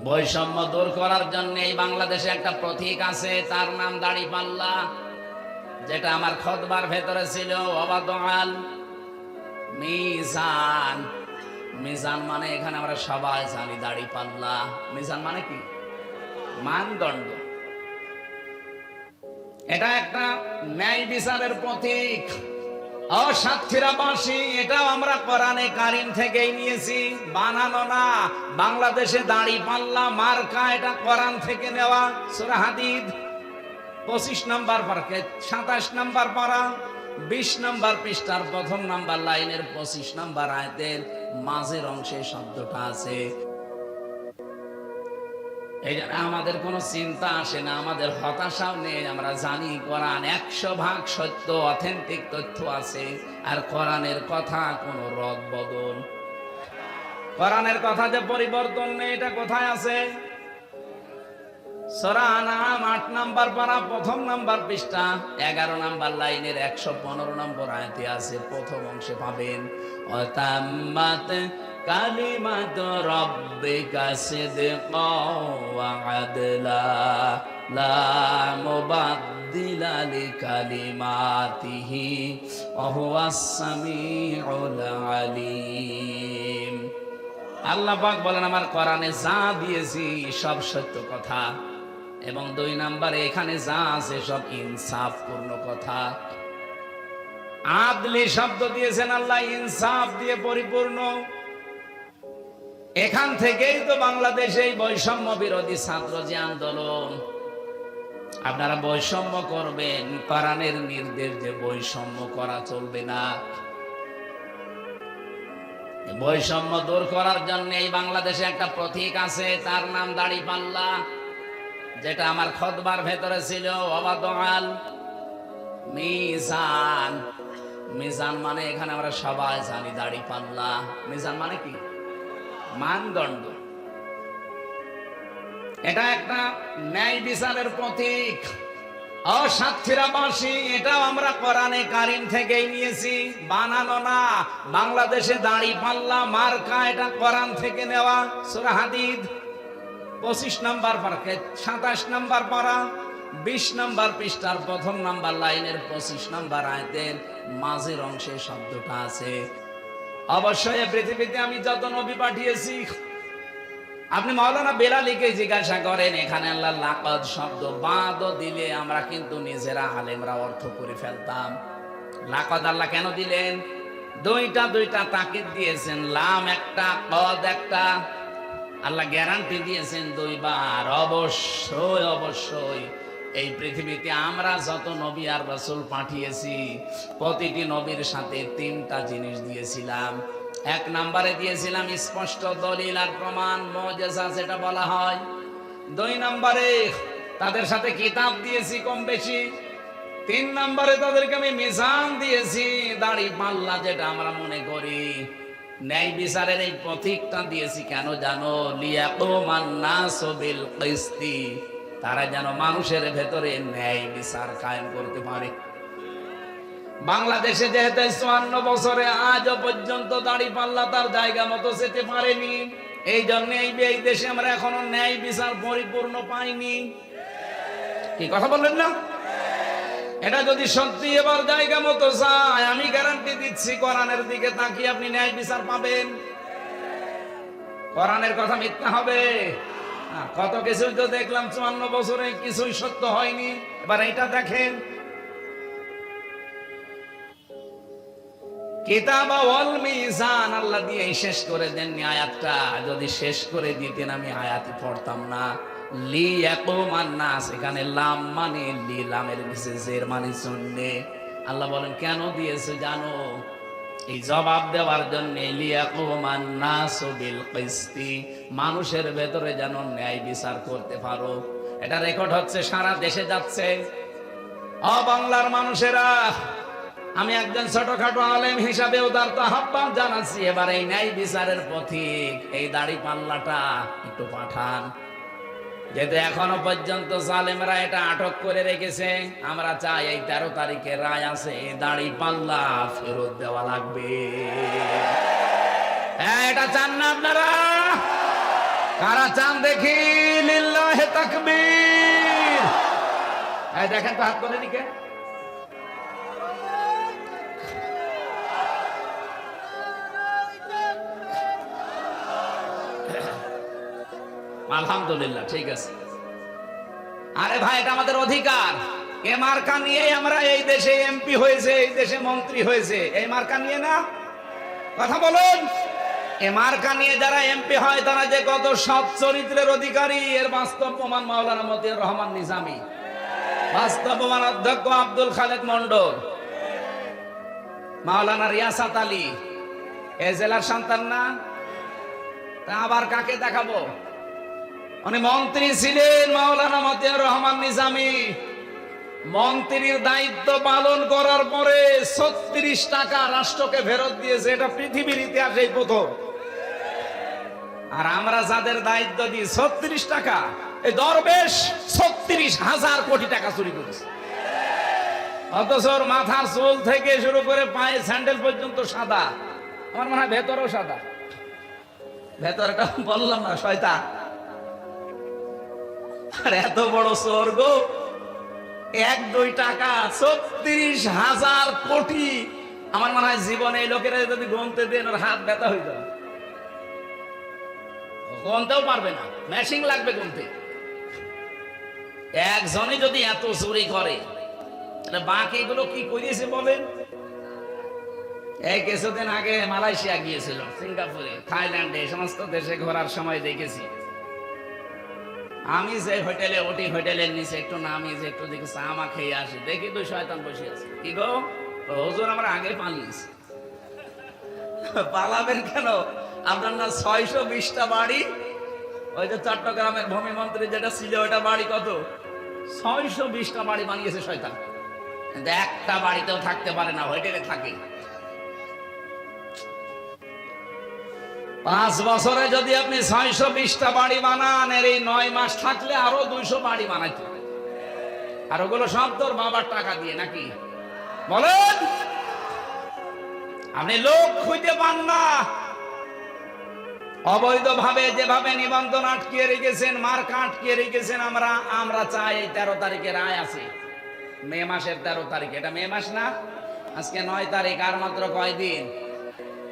বৈষম্য দূর করার জন্য এই বাংলাদেশে একটা প্রতীক আছে, তার নাম দাড়ি পাল্লা, যেটা আমার খতবার ভেতরে ছিল অবাদল মিজান। মিজান মানে এখানে আমরা সবাই জানি, দাড়ি পাল্লা। মিজান মানে কি? মানদণ্ড। এটা একটা ন্যায় বিচারের প্রতীক। আমরা নিয়েছি। বানানো বাংলাদেশে দাড়ি পাল্লা, মার্কা, এটা থেকে নেওয়া। পঁচিশ সাতাশ বিশ নম্বর পৃষ্ঠার প্রথম নাম্বার লাইনের পঁচিশ নম্বর আয়তের মাঝের অংশে শব্দটা আছে। এই আমাদের কোনো চিন্তা আসে না, আমাদের হতাশাও নেই, আমরা জানি কোরআন একশো ভাগ সত্য, অথেন্টিক তথ্য আছে, আর কোরআনের কথা কোনো রদ বদল। কোরআনের কথা যে পরিবর্তন নেই, এটা কোথায় আছে? সরা নাম আট নাম্বার পারা, প্রথম নাম্বার পৃষ্ঠা, এগারো নাম্বার লাইনের একশো পনেরো নম্বর আয়তে আছে, প্রথম অংশে পাবেন। রব্বিকা সিদকা ওয়া আদলা লা মুবাদ্দিলা লিকালিমাতিহি ওয়া হুয়াস সামিউল আলিম আল্লাহ পাক বলেন, আমার কোরআনে যা দিয়েছি, সব সত্য কথা। এবং দুই নাম্বারে এখানে যা আছে, সব ইনসাফ পূর্ণ কথা। আদলি শব্দ দিয়েছেন আল্লাহ, ইনসাফ দিয়ে পরিপূর্ণ। এখান থেকেই তো বাংলাদেশে এই বৈষম্য বিরোধী ছাত্র যে আন্দোলন। আপনারা বৈষম্য করবেন, কোরআনের নির্দেশ যে বৈষম্য করা চলবে না। বৈষম্য দূর করার জন্য এই বাংলাদেশে একটা প্রতীক আছে, তার নাম দাড়ি পাল্লা। যেটা আমার খতবার ভেতরে ছিল অবাদল মিজান। মিজান মানে এখানে আমরা সবাই জানি, দাড়ি পাল্লা। মিজান মানে কি? মানদণ্ড। এটা একটা ন্যায় বিচারের প্রতীক। অসাক্ষীরাবাসী এটাও আমরা কোরআনে কারিম থেকেই নিয়েছি। বানানো না। বাংলাদেশে দাড়ি পাল্লা মার্কা, এটা কোরআন থেকে নেওয়া। পঁচিশ নম্বর পার্কে সাতাশ নম্বর পারা। বিশ নাম্বার পৃষ্ঠার প্রথম নাম্বার লাইনের পঁচিশ নাম্বার আয়তের মাঝের অংশে শব্দটা আছে। অবশ্যই পৃথিবীতে আমি যত নবী পাঠিয়েছি, আপনি মাওলানা বেলালিকে জিজ্ঞাসা করেন, এখানে আল্লাহ লাকদ শব্দ বাদ দিলে আমরা কিন্তু নিজেরা আলেমরা অর্থ করে ফেলতাম। লাকদ আল্লাহ কেন দিলেন? দুইটা দুইটা তাকিদ দিয়েছেন, লাম একটা, কদ একটা। আল্লাহ গ্যারান্টি দিয়েছেন দুইবার। অবশ্যই অবশ্যই। এই পৃথিবীতে আমরা যত নবী আর রসুল পাঠিয়েছি, প্রতিটি নবীর সাথে তিনটা জিনিস দিয়েছিলাম। এক নম্বরে দিয়েছিলাম স্পষ্ট দলিল আর প্রমাণ মজেসা সেটা বলা হয়। দুই নম্বরে তাদের সাথে কিতাব দিয়েছি কম বেশি। তিন নম্বরে তাদেরকে আমি মিজান দিয়েছি, দাড়ি পাল্লা যেটা আমরা মনে করি। ন্যায় বিচারের এই প্রতীকটা দিয়েছি, কেন জানো? লিয়া লিয়াকুমান নাসু বিল কিসতি। তারা যেন মানুষের ভেতরে ন্যায় বিচার কায়েম করতে পারে। বাংলাদেশে যেহেতু চুয়ান্ন বছরে আজও পর্যন্ত দাড়ি পাল্লা তার জায়গা মতো যেতে পারেনি, এই জন্য এই দেশে আমরা এখনও ন্যায় বিচার পরিপূর্ণ পাইনি। কি কথা বললেন না? এটা যদি সত্যি এবার জায়গা মতো যায় আমি গ্যারান্টি দিচ্ছি, কোরআনের দিকে তাকিয়ে আপনি ন্যায় বিচার পাবেন। কোরআনের কথা মিথ্যা হবে। কত কিছু তো দেখলাম, চুয়ান্ন বছরে কিছুই সত্য হয়নি। এবার এটা দেখেন। আল্লাহ শেষ করে দেননি আয়াতটা। যদি শেষ করে দিতেন আমি পড়তাম না। লি লাম মানে লি, লামের মানে আল্লাহ বলেন, কেন দিয়েছে জানো? এই জবাব দেওয়ার জন্য মানুষের ভেতরে যেন ন্যায় বিচার করতে পারো। এটা রেকর্ড হচ্ছে, সারা দেশে যাচ্ছে। অ বাংলার মানুষেরা, আমি একজন ছোটখাটো আলেম হিসাবে উদারত আহ্বান জানাচ্ছি, এবার এই ন্যায় বিচারের পথিক এই দাড়ি পাল্লাটা একটু পাঠান। যেহেতু এখনও পর্যন্ত জালেমরা এটা আটক করে রেখেছে, আমরা চাই এই তেরো তারিখে রায় আছে দাড়ি পাল্লা ফেরত দেওয়া লাগবে। হ্যাঁ এটা চান না আপনারা? কারা চান দেখি? লিল্লাহে তাকবীর। হ্যাঁ দেখেন তো হাত করে দিকে আলহামদুলিল্লাহ, ঠিক আছে। আরে ভাই, এটা আমাদের অধিকার। এ মার্কা নিয়ে আমরা এই দেশে এমপি হয়েছে, এই দেশে মন্ত্রী হয়েছে। এই মার্কা নিয়ে না? কথা বলুন। এ মার্কা নিয়ে যারা এমপি হয়, তারা যে কত সৎ চরিত্রের অধিকারী, এর বাস্তব প্রমাণ মাওলানা মতিউর রহমান নিজামী। বাস্তব প্রমাণ অধ্যক্ষ আব্দুল খালেদ মন্ডল মাওলানা রিয়াসাত আলী। এ জেলার সন্তান না? তা আবার কাকে দেখাবো? উনি মন্ত্রী ছিলেন মাওলানা মতিউর রহমান নিজামী। মন্ত্রীর দায়িত্ব পালন করার পরে ছত্রিশ টাকা রাষ্ট্রকে ফেরত দিয়েছে, এটা পৃথিবীর ইতিহাসে প্রথম। আর আমরা যাদের দায়িত্ব দিই ছত্রিশ টাকা, এই দরবেশ ছত্রিশ হাজার কোটি টাকা চুরি করেছে। অথচ মাথার চুল থেকে শুরু করে পায়ে স্যান্ডেল পর্যন্ত সাদা। আমার মনে হয় ভেতরও সাদা। ভেতরটা বললাম না, শয়তান। আর এত বড় স্বর্গ? এক, দুই টাকা, ছত্রিশ হাজার কোটি। আমার মনে হয় জীবনে এই লোকেরা যদি গুনতে দেন, ওর হাত ব্যথা হয়ে যাবে। গুনতেও পারবে না। মেশিং লাগবে গুনতে। একজনই যদি এত চুরি করে, তাহলে বাকিগুলো কি করিয়েছে বলেন? এই কিছুদিন আগে মালয়েশিয়া গিয়েছিল, সিঙ্গাপুরে, থাইল্যান্ডে সমস্ত দেশে ঘোরার সময় দেখেছি। আমি যে হোটেলে, ওটি হোটেলের নিচে একটু নামি যে একটু দেখি চা মা খেয়ে আসি। দেখি দুই শয়তান বসে আছে। কি গো? হুজুর আমরা আগে পালিয়েছি। পালাবেন কেন? আপনার না ছয়শো বিশটা বাড়ি? ওই যে চট্টগ্রামের ভূমি মন্ত্রী যেটা ছিল ওটা বাড়ি কত? ছয়শো বিশটা বাড়ি বানিয়েছে শয়তান। একটা বাড়িতেও থাকতে পারে না, হোটেলে থাকে। পাঁচ বছরে যদি আপনি ছয়শো বিশটা বাড়ি বানান, এর এই নয় মাস থাকলে আরও দুইশো বাড়ি বানাইতে। আর ওগুলো সব তোর বাবার টাকা দিয়ে, নাকি? বলেন! আপনি লোক খুঁজে পান না। অবৈধভাবে যেভাবে নিবন্ধন আটকিয়ে রেখেছেন, মার্কা আটকিয়ে রেখেছেন আমরা আমরা চাই এই তেরো তারিখের রায় আছে। মে মাসের তেরো তারিখ। এটা মে মাস না? আজকে নয় তারিখ, আর মাত্র কয়দিন?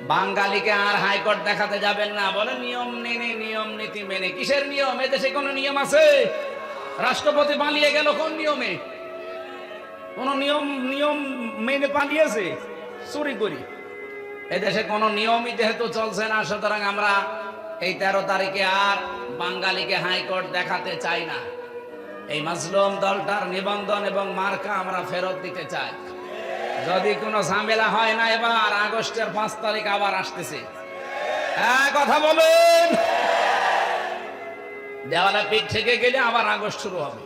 বাঙালিকে আর হাইকোর্ট দেখাতে যাবেন না। বলে নিয়ম মেনে নিয়ম, নীতি মেনে। কিসের নিয়ম? এদেশে কোনো নিয়ম আছে? রাষ্ট্রপতি পালিয়ে গেল কোন নিয়মে? কোন নিয়ম নিয়ম মেনে পালিয়েছে? চুরি করি। এদেশে কোনো নিয়মই যেহেতু চলছে না, সুতরাং আমরা এই তেরো তারিখে আর বাঙালিকে হাইকোর্ট দেখাতে চাই না। এই মাসলুম দলটার নিবন্ধন এবং মার্কা আমরা ফেরত দিতে চাই। যদি কোনো ঝামেলা হয় না এবার, আগস্টের পাঁচ তারিখ আবার আসতেছে। হ্যাঁ কথা বলুন। দেওয়ালে পিঠ থেকে গেলে আবার আগস্ট শুরু হবে।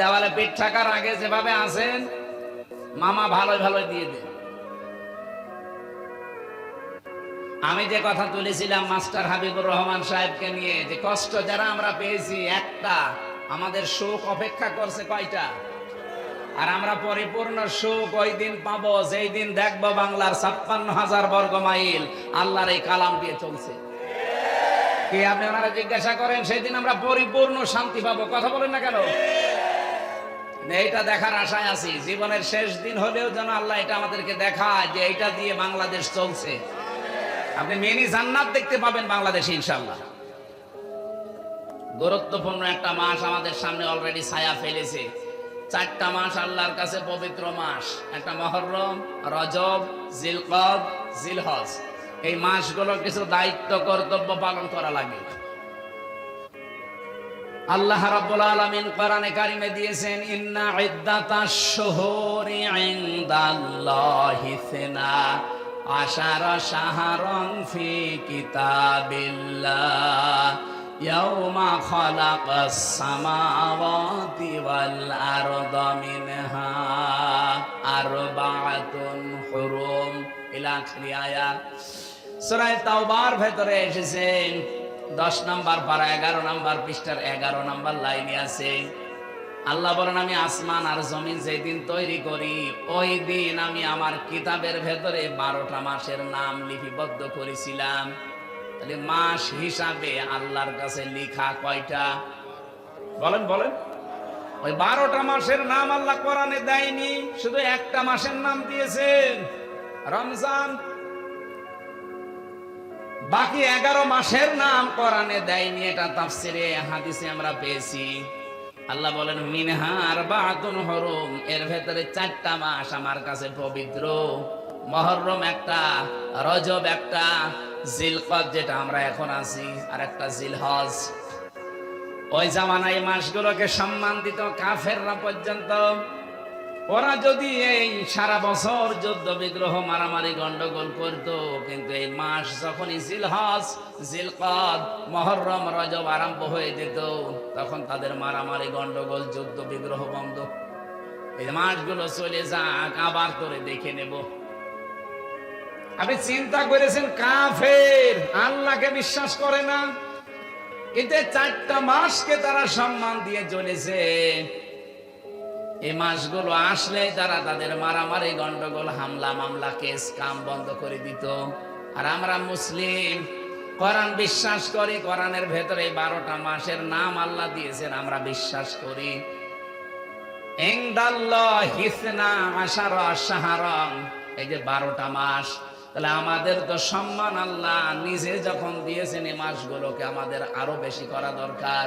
দেওয়ালে পিঠ থাকার আগে যেভাবে আছেন, মামা ভালোই ভালোই দিয়ে দেন। আমি যে কথা তুলেছিলাম মাস্টার হাবিবুর রহমান সাহেবকে নিয়ে, যে কষ্ট যারা আমরা পেয়েছি, একটা, আমাদের শোক অপেক্ষা করছে কয়টা? আর আমরা পরিপূর্ণ সুখ ওই দিন পাবো, যেই দিন দেখব বাংলার ছাপ্পান্ন হাজার বর্গ মাইল। আল্লাহর এই কালাম দিয়ে চলছে। কি আপনি ওনারা জিজ্ঞাসা করেন সেই দিন আমরা পরিপূর্ণ শান্তি পাবো। কথা বলেন না কেন? এইটা দেখার আশায় আছি। জীবনের শেষ দিন হলেও যেন আল্লাহ এটা আমাদেরকে দেখায় যে এইটা দিয়ে বাংলাদেশ চলছে। আপনি মিনি জান্নাত দেখতে পাবেন বাংলাদেশে ইনশাল্লাহ গুরুত্বপূর্ণ একটা মাস আমাদের সামনে অলরেডি ছায়া ফেলেছে। চারটা মাস আল্লাহর কাছে পবিত্র মাস। একটা মহরম, রজব, জিলকদ, জিলহজ। এই মাসগুলোর কিছু দায়িত্ব, কর্তব্য পালন করা লাগে। আল্লাহ রাব্বুল আলামিন কোরআনে কারিমে দিয়েছেন, ইন্না ইদ্দাতাশ শুহুরি ইনদাল্লাহি সিনা আশারা শাহরান ফি কিতাবিল্লাহ। ইয়াউমা খালাকাস সামাওয়াতি ওয়াল আরদা মিনহা আরবাআতুন হুরুম ইলা আখিরি আয়াত সূরা তাওবার ভেতরে এসেছেন দশ নাম্বার পারা এগারো নাম্বার পৃষ্ঠার এগারো নাম্বার লাইনে আছে। আল্লাহ বলেন, আমি আসমান আর জমিন যেদিন তৈরি করি, ওই দিন আমি আমার কিতাবের ভেতরে বারোটা মাসের নাম লিপিবদ্ধ করেছিলাম। মাস হিসাবে আল্লাহর কাছে লিখা কয়টা? বলেন বলেন। ওই বারোটা মাসের নাম আল্লাহ কোরআনে দেয়নি, শুধু একটা মাসের নাম দিয়েছেন। রমজান। বাকি এগারো মাসের নাম কোরআনে দেয়নি, এটা তাফসিরে হাদিসে আমরা পেয়েছি। আল্লাহ বলেন, মিনহার বাতুন হরম এর ভেতরে চারটা মাস আমার কাছে পবিত্র। মহরম একটা, রজব একটা জিলকদ যেটা আমরা এখন আছি আর একটা জিলহজ। ওই জামানায় মাসগুলোকে সম্মান দিত কাফেররা পর্যন্ত, ওরা যদি এই সারা বছর যুদ্ধ, বিগ্রহ, মারামারি, গন্ডগোল করত, কিন্তু এই মাস যখনই জিলহজ জিলকদ মহরম, রজব আরম্ভ হয়ে যেত, তখন তাদের মারামারি, গন্ডগোল, যুদ্ধ, বিগ্রহ বন্ধ। এই মাসগুলো চলে যাক, আবার করে দেখে নেব। আপনি চিন্তা করেছেন, কাফের। আল্লাহকে বিশ্বাস করে না। এতে চারটা মাসকে তারা সম্মান দিয়ে চলেছে এই মাসগুলো আসলে তারা তাদের মারামারি, গন্ডগোল, হামলা, মামলা, কেস, কাম বন্ধ করে দিত। আর আমরা মুসলিম, কোরআন বিশ্বাস করি, কোরআনের ভেতরে বারোটা মাসের নাম আল্লাহ দিয়েছেন, আমরা বিশ্বাস করি। এই যে বারোটা মাস তাহলে আমাদের তো সম্মান আল্লাহ। নিজে যখন দিয়েছেন এই মাসগুলোকে আমাদের আরও বেশি করা দরকার।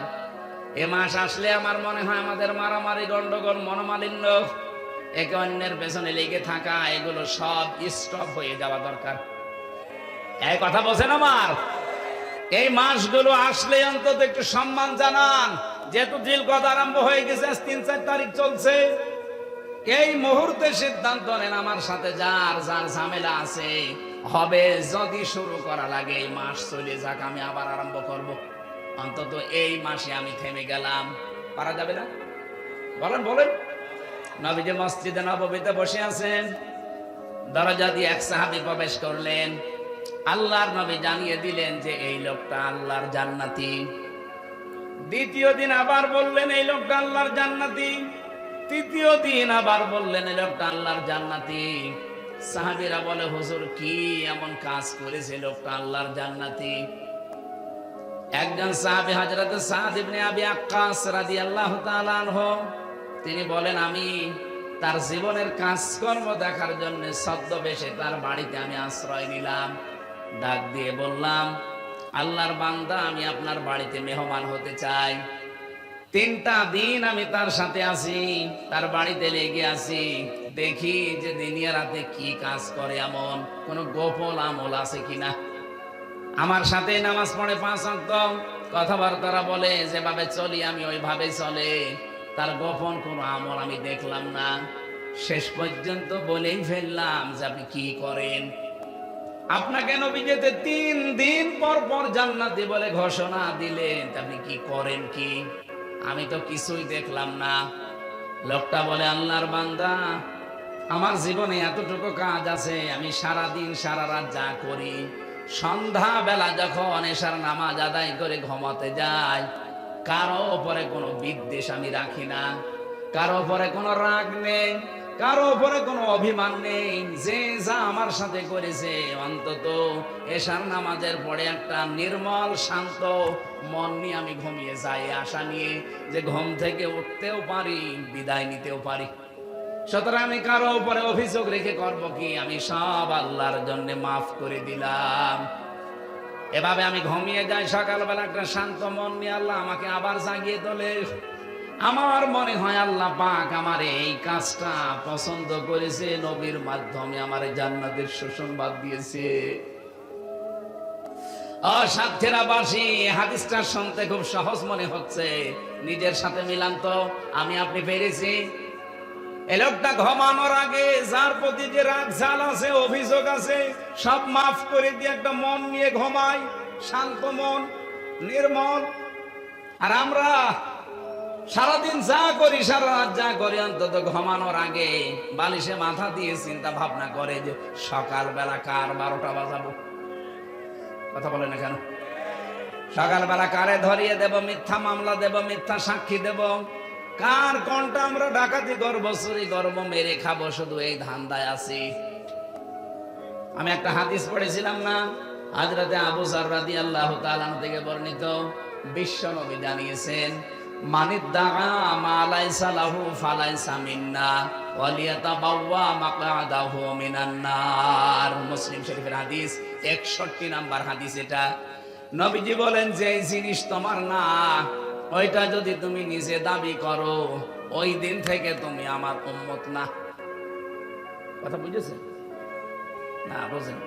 এ মাস আসলে আমার মনে হয় আমাদের মারামারি, গন্ডগোল, মনোমালিন্য, একে অন্যের পেছনে লেগে থাকা, এগুলো সব স্টপ হয়ে যাওয়া দরকার। এই কথা বলছেন আমার? এই মাসগুলো আসলে অন্তত একটু সম্মান জানান। যেহেতু দিল কথা আরম্ভ হয়ে গেছে তিন চার তারিখ চলছে। এই মুহূর্তে সিদ্ধান্ত নেন আমার সাথে যার যার ঝামেলা আছে। হবে যদি শুরু করা লাগে, এই মাস চলে যাক, আমি আবার আরম্ভ করব। অন্তত এই মাসে আমি থেমে গেলাম। পারা যাবে না? বলেন বলেন। নবীজি মসজিদে নববীতে বসে আছেন। দরজা দিয়ে এক সাহাবি প্রবেশ করলেন। আল্লাহর নবী জানিয়ে দিলেন যে, এই লোকটা আল্লাহর জান্নাতি। দ্বিতীয় দিন আবার বললেন, এই লোকটা আল্লাহর জান্নাতি। তৃতীয় দিন আবার বললেন লোকটা আল্লাহর জান্নাতি। সাহাবিরা বলে, হুজুর, কি এমন কাজ করেছে লোকটা আল্লাহর জান্নাতি? একজন সাহাবী হযরত সাদ ইবনে আবি আক্কাস রাদিয়াল্লাহু তাআলা আনহু, তিনি বলেন, আমি তার জীবনের কাজকর্ম দেখার জন্য ছদ্মবেশে তার বাড়িতে আমি আশ্রয় নিলাম। ডাক দিয়ে বললাম, আল্লাহর বান্দা, আমি আপনার বাড়িতে মেহমান হতে চাই। তিনটা দিন আমি তার সাথে আছি, তার বাড়িতে লেগে আছি। দেখি যে দিনিয়া রাতে কি কাজ করে এমন কোন গোপন আমল আছে কিনা। আমার সাথে নামাজ পড়ে পাঁচ অঙ্ক কথাবার্তারা বলে, যেভাবে চলি আমি ওইভাবে চলে। তার গোপন কোনো আমল আমি দেখলাম না। শেষ পর্যন্ত বলেই ফেললাম যে আপনি কি করেন। আপনাকে নবী যেতে তিন দিন পর পর জান্নাতি বলে ঘোষণা দিলেন আপনি কি করেন কি? আমি তো কিছুই দেখলাম না। লোকটা বলে, আল্লাহর বান্দা, আমার জীবনে এতটুকু কাজ আছে, আমি সারা দিন সারা রাত যা করি সন্ধ্যা বেলা যখন এসার নামাজ আদায় করে ঘুমাতে যাই, কারও ওপরে কোনো বিদ্বেষ আমি রাখি না, কারও ওপরে কোনো রাগ নেই কারও উপরে কোনো অভিমান নেই। যে যা আমার সাথে করেছে, অন্তত এশার নামাজের পরে একটা নির্মল, শান্ত মন নিয়ে আমি ঘুমিয়ে যাই। আশা নিয়ে যে ঘুম থেকে উঠতেও পারি, বিদায় নিতেও পারি। সুতরাং আমি কারও উপরে অভিযোগ রেখে করব কি? আমি সব আল্লাহর জন্য মাফ করে দিলাম। এভাবে আমি ঘুমিয়ে যাই। সকালবেলা একটা শান্ত মন নিয়ে আল্লাহ আমাকে আবার জাগিয়ে তোলে। আমার মনে হয় আল্লাহ পাক আমার এই কাজটা পছন্দ করেছে, নবীর মাধ্যমে আমার জান্নাতের সুসংবাদ দিয়েছে। খুব সহজ মনে হচ্ছে। নিজের সাথে মিলান তো, আমি আপনি পেরেছি। এ লোকটা ঘুমানোর আগে যার প্রতি যে রাগ ঝাল আছে, অভিযোগ আছে, সব মাফ করে দিয়ে একটা মন নিয়ে ঘুমাই, শান্ত মন, নির্মল। আর আমরা সারাদিন যা করি, সারা রাত যা করি, অন্তত ঘুমানোর আগে বালিশে মাথা দিয়ে চিন্তা ভাবনা করে যে সকালবেলা কার বারোটা বাজাবো? কথা বলে না কেন? সকালবেলা কারে ধরিয়ে দেব, মিথ্যা মামলা দেব, মিথ্যা সাক্ষী দেব? কার কোনটা আমরা ডাকাতি করব, চুরি করব, মেরে খাব? শুধু এই ধান্দায় আছি। আমি একটা হাদিস পড়েছিলাম না হাজরাতে আবু জার রাদিয়াল্লাহু তাআলা থেকে বর্ণিত। বিশ্ব নবী জানিয়েছেন মানিদ দাআ মা লাইসা লাহু ফালাইসা মিন্না ওয়ালিয়াতাবাওয়া মাকআদাহু মিনান নার। মুসলিম শরীফের হাদিস 61 নাম্বার হাদিস এটা। নবীজি বলেন যে জিনিস তোমার না, ওইটা যদি তুমি নিজে দাবি করো, ওই দিন থেকে তুমি আমার উম্মত না। কথা বুঝেছেন না বুঝেন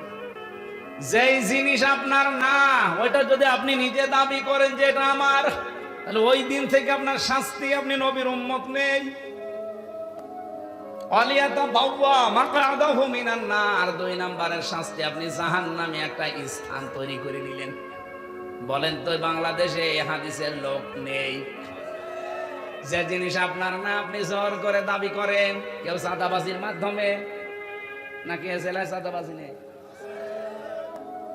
যেই জিনিস আপনার না, ওইটা যদি আপনি নিজে দাবি করেন যে এটা আমার তাহলে ওই দিন থেকে আপনার শাস্তি, আপনি নবীর উম্মত নেই। অলিয়াতা বাউয়া মাকাদাহু মিনান নার। দুই নাম্বারের শাস্তি, আপনি জাহান্নামে একটা স্থান তৈরি করে নিলেন। বলেন তো, বাংলাদেশে এই হাদিসের লোক নেই। যে জিনিস আপনার না, আপনি জোর করে দাবি করেন, কেউ সাদাবাজির মাধ্যমে? নাকি জেলায় সাদাবাজি নেই?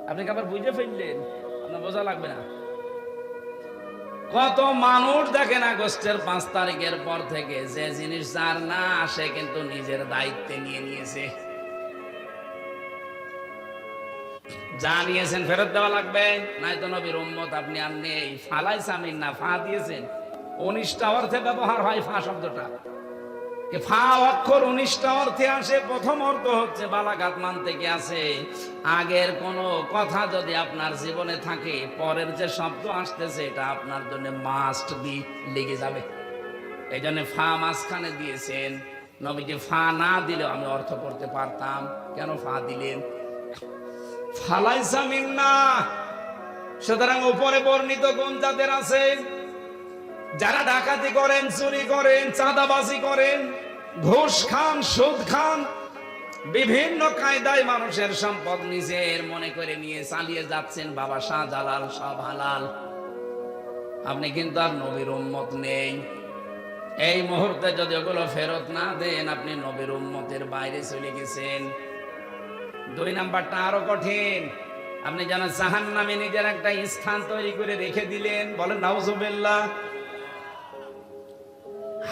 আপনি আবার বুঝে ফেললেন? আপনার বোঝা লাগবে না। কত মানুষ দেখেন আগস্টের পাঁচ তারিখের পর থেকে যে জিনিস যার না আসে কিন্তু নিজের দায়িত্বে নিয়ে নিয়েছে। যা নিয়েছেন ফেরত দেওয়া লাগবে, নাই তো নবীর উম্মত আপনি আর নেই। ফালাই সামিন না, ফা দিয়েছেন। উনিশটা অর্থে ব্যবহার হয় ফা শব্দটা। ফা অক্ষর উনিশটা অর্থে আসে, প্রথম অর্থ হচ্ছে বালাঘাত মান থেকে আসে আগের কোন কথা যদি আপনার জীবনে থাকে, পরের যে শব্দ আসতেছে, এটা আপনার জন্য মাস্ট বি লেগে যাবে। এই জন্য ফা মাঝখানে দিয়েছেন। নবীজি ফা না দিলেও আমি অর্থ করতে পারতাম। কেন ফা দিলেন? ফালাইসা মিন্না। সুতরাং উপরে বর্ণিত গুণ যাদের আছে? যারা ডাকাতি করেন, চুরি করেন, চাঁদাবাজি করেন, ঘুষ খান, সুদ খান, বিভিন্ন কায়দায় মানুষের সম্পদ নিজের মনে করে নিয়ে চালিয়ে যাচ্ছেন বাবা শাহজালাল, সব হালাল। আপনি কিন্তু আর নবীর উম্মত নেই। এই মুহূর্তে যদি ওগুলো ফেরত না দেন, আপনি নবীর উম্মতের বাইরে চলে গেছেন। দুই নাম্বারটা আরও কঠিন। আপনি যেন জাহান নামে নিজের একটা স্থান তৈরি করে রেখে দিলেন। বলেন, নাউজুবিল্লাহ।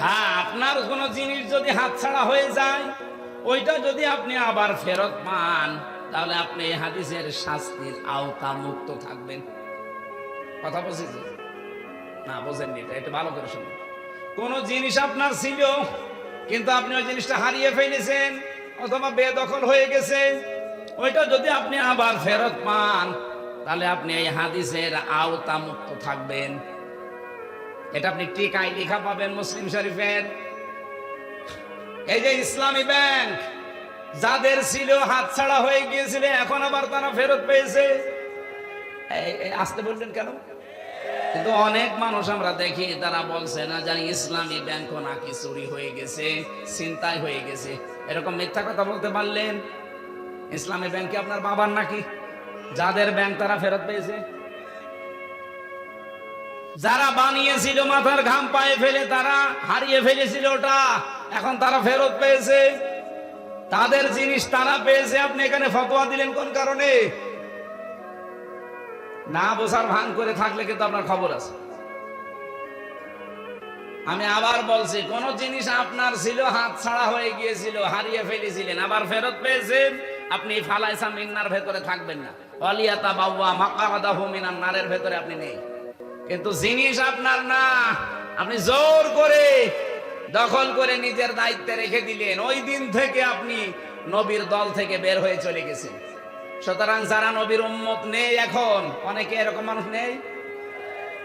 হ্যাঁ আপনার কোনো জিনিস যদি হাতছাড়া হয়ে যায়, ওইটা যদি আপনি আবার ফেরত পান, তাহলে আপনি এই হাদিসের শাস্তির আওতা মুক্ত থাকবেন। কথা বুঝেছি না বোঝেননি এটা একটু ভালো করে শুনুন। কোন জিনিস আপনার ছিল, কিন্তু আপনি ওই জিনিসটা হারিয়ে ফেলেছেন, অথবা বেদখল হয়ে গেছে, ওইটা যদি আপনি আবার ফেরত পান, তাহলে আপনি এই হাদিসের আওতা মুক্ত থাকবেন। এটা আপনি টিকায় লেখা পাবেন মুসলিম শরীফের। এই যে ইসলামী ব্যাংক, যাদের ছিল হাতছাড়া হয়ে গিয়েছিল, এখন আবার তারা ফেরত পেয়েছে। আসতে বললেন কেন? কিন্তু অনেক মানুষ আমরা দেখি, তারা বলছে না, জানি ইসলামী ব্যাংক নাকি চুরি হয়ে গেছে চিন্তায় হয়ে গেছে। এরকম মিথ্যা কথা বলতে পারলেন? ইসলামী ব্যাংকে আপনার বাবার নাকি? যাদের ব্যাংক তারা ফেরত পেয়েছে? যারা বানিয়েছিল মাথার ঘাম পায়ে ফেলে, তারা হারিয়ে ফেলেছিল ওটা। এখন তারা ফেরত পেয়েছে। তাদের জিনিস তারা পেয়েছে। আপনি এখানে ফতোয়া দিলেন কোন কারণে? না বোঝার ভান করে থাকলে কিন্তু আপনার খবর আছে। আমি আবার বলছি, কোন জিনিস আপনার ছিল, হাত ছাড়া হয়ে গিয়েছিল, হারিয়ে ফেলেছিলেন, আবার ফেরত পেয়েছেন, আপনি ফালাইসা মিন্নার ভেতরে থাকবেন না। অলিয়াতা বাবা মাকাদাহু মিনান নারের ভেতরে আপনি নেই। কিন্তু জিনিস আপনার না। আপনি জোর করে দখল করে নিজের দায়িত্বে রেখে দিলেন। ওই দিন থেকে আপনি নবীর দল থেকে বের হয়ে চলে গেছেন। সুতরাং যারা নবীর উম্মত নেই এখন, অনেকে এরকম মানুষ নেই?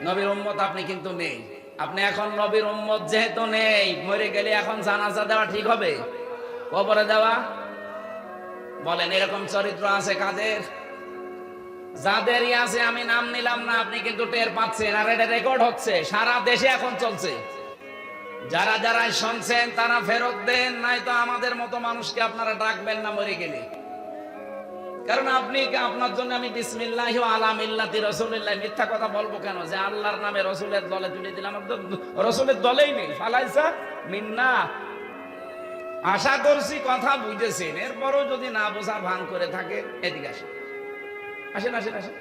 নবীর উম্মত আপনি কিন্তু নেই। আপনি এখন নবীর উম্মত যেহেতু নেই, মরে গেলে এখন জানাজা দেওয়া ঠিক হবে? কবরে দেওয়া? বলেন, এরকম চরিত্র আছে কাদের? যাদেরই আছে আমি নাম নিলাম না, আপনি কিন্তু টের পাচ্ছেন, আর এটা রেকর্ড হচ্ছে, সারা দেশে এখন চলছে। যারা যারা শুনছেন, তারা ফেরত দেন নাই তো আমাদের মতো মানুষকে আপনারা ডাকবেন না মরে গেলে। কারণ আপনি আপনার জন্য আমি বিসমিল্লাহ আলামিল্লাতি রসুলিল্লাহ, মিথ্যা কথা বলব কেন? যে আল্লাহর নামে রসুলের দলে তুলে দিলাম রসুলের দলেই নেই। ফালাইসা মিন্না। আশা করছি কথা বুঝেছেন, এরপরও যদি না বোঝা ভান করে থাকে, এদিকে আসেন। আসেন আসেন আসেন।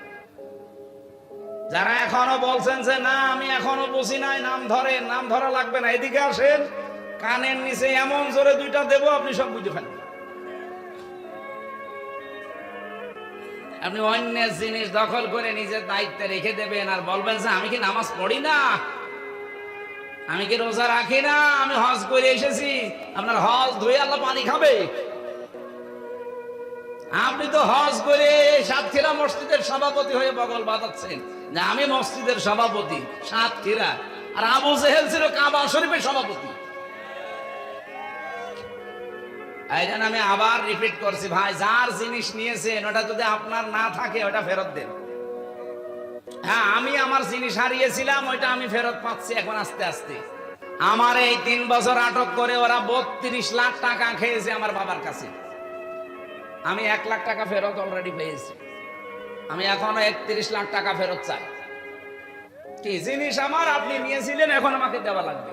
যারা এখনও বলছেন যে, না, আমি এখনও বুঝি নাই, নাম ধরেন নাম ধরা লাগবে না। এদিকে আসেন, কানের নিচে এমন জোরে দুইটা দেবো, আপনি সব বুঝে ফেলেন। আপনি অন্যের জিনিস দখল করে নিজের দায়িত্বে রেখে দেবেন আর বলবেন যে, আমি কি নামাজ পড়ি না? আমি কি রোজা রাখি না? আমি হজ করে এসেছি। আপনার হজ ধুয়ে আল্লাহ পানি খাবে। আপনি তো হজ করে সাতক্ষীরা মসজিদের সভাপতি হয়ে বগল বাঁধাচ্ছেন। যে আমি মসজিদের সভাপতি, সাতক্ষীরা। আর আবু জেহেল ছিল কাবা শরীফের সভাপতি। আমি আবার রিপিট করছি, ভাই, যার জিনিস নিয়েছেন, ওটা যদি আপনার না থাকে, ওটা ফেরত দেন। হ্যাঁ আমি আমার জিনিস হারিয়েছিলাম, ওইটা আমি ফেরত পাচ্ছি এখন আস্তে আস্তে। আমার এই তিন বছর আটক করে ওরা বত্রিশ লাখ টাকা খেয়েছে আমার বাবার কাছে। আমি এক লাখ টাকা ফেরত অলরেডি পেয়েছি। আমি এখনও একত্রিশ লাখ টাকা ফেরত চাই। কি জিনিস আমার? আপনি নিয়েছিলেন, এখন আমাকে দেওয়া লাগবে।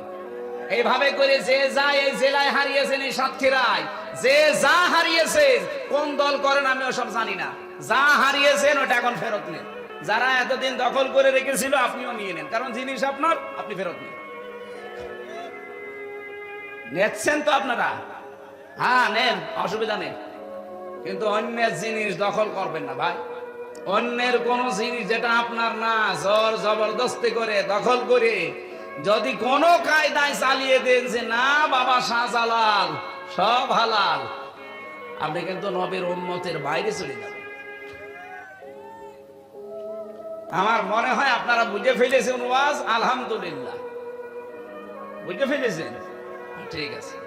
এইভাবে করে যে যা এই জেলায় হারিয়েছেন এই সাতক্ষীরায়, যে যা হারিয়েছেন, কোন দল করেন আমি ওসব জানি না। যা হারিয়েছেন, ওটা এখন ফেরত নেন। যারা এতদিন দখল করে রেখেছিল, আপনিও নিয়ে নেন। কারণ জিনিস আপনার, আপনি ফেরত নেন। নেচ্ছেন তো আপনারা? হ্যাঁ নেন, অসুবিধা নেই। কিন্তু অন্যের জিনিস দখল করবেন না ভাই। অন্যের কোন জিনিস যেটা আপনার না, জোর জবরদস্তি করে দখল করে যদি কোনো কায়দায় চালিয়ে দেন যে, না বাবা শাহজালাল, সব হালাল। আপনি কিন্তু নবীর উম্মতের বাইরে চলে যাবেন। আমার মনে হয় আপনারা বুঝে ফেলেছেন ওয়াজ, আলহামদুলিল্লাহ। বুঝে ফেলেছেন? ঠিক আছে।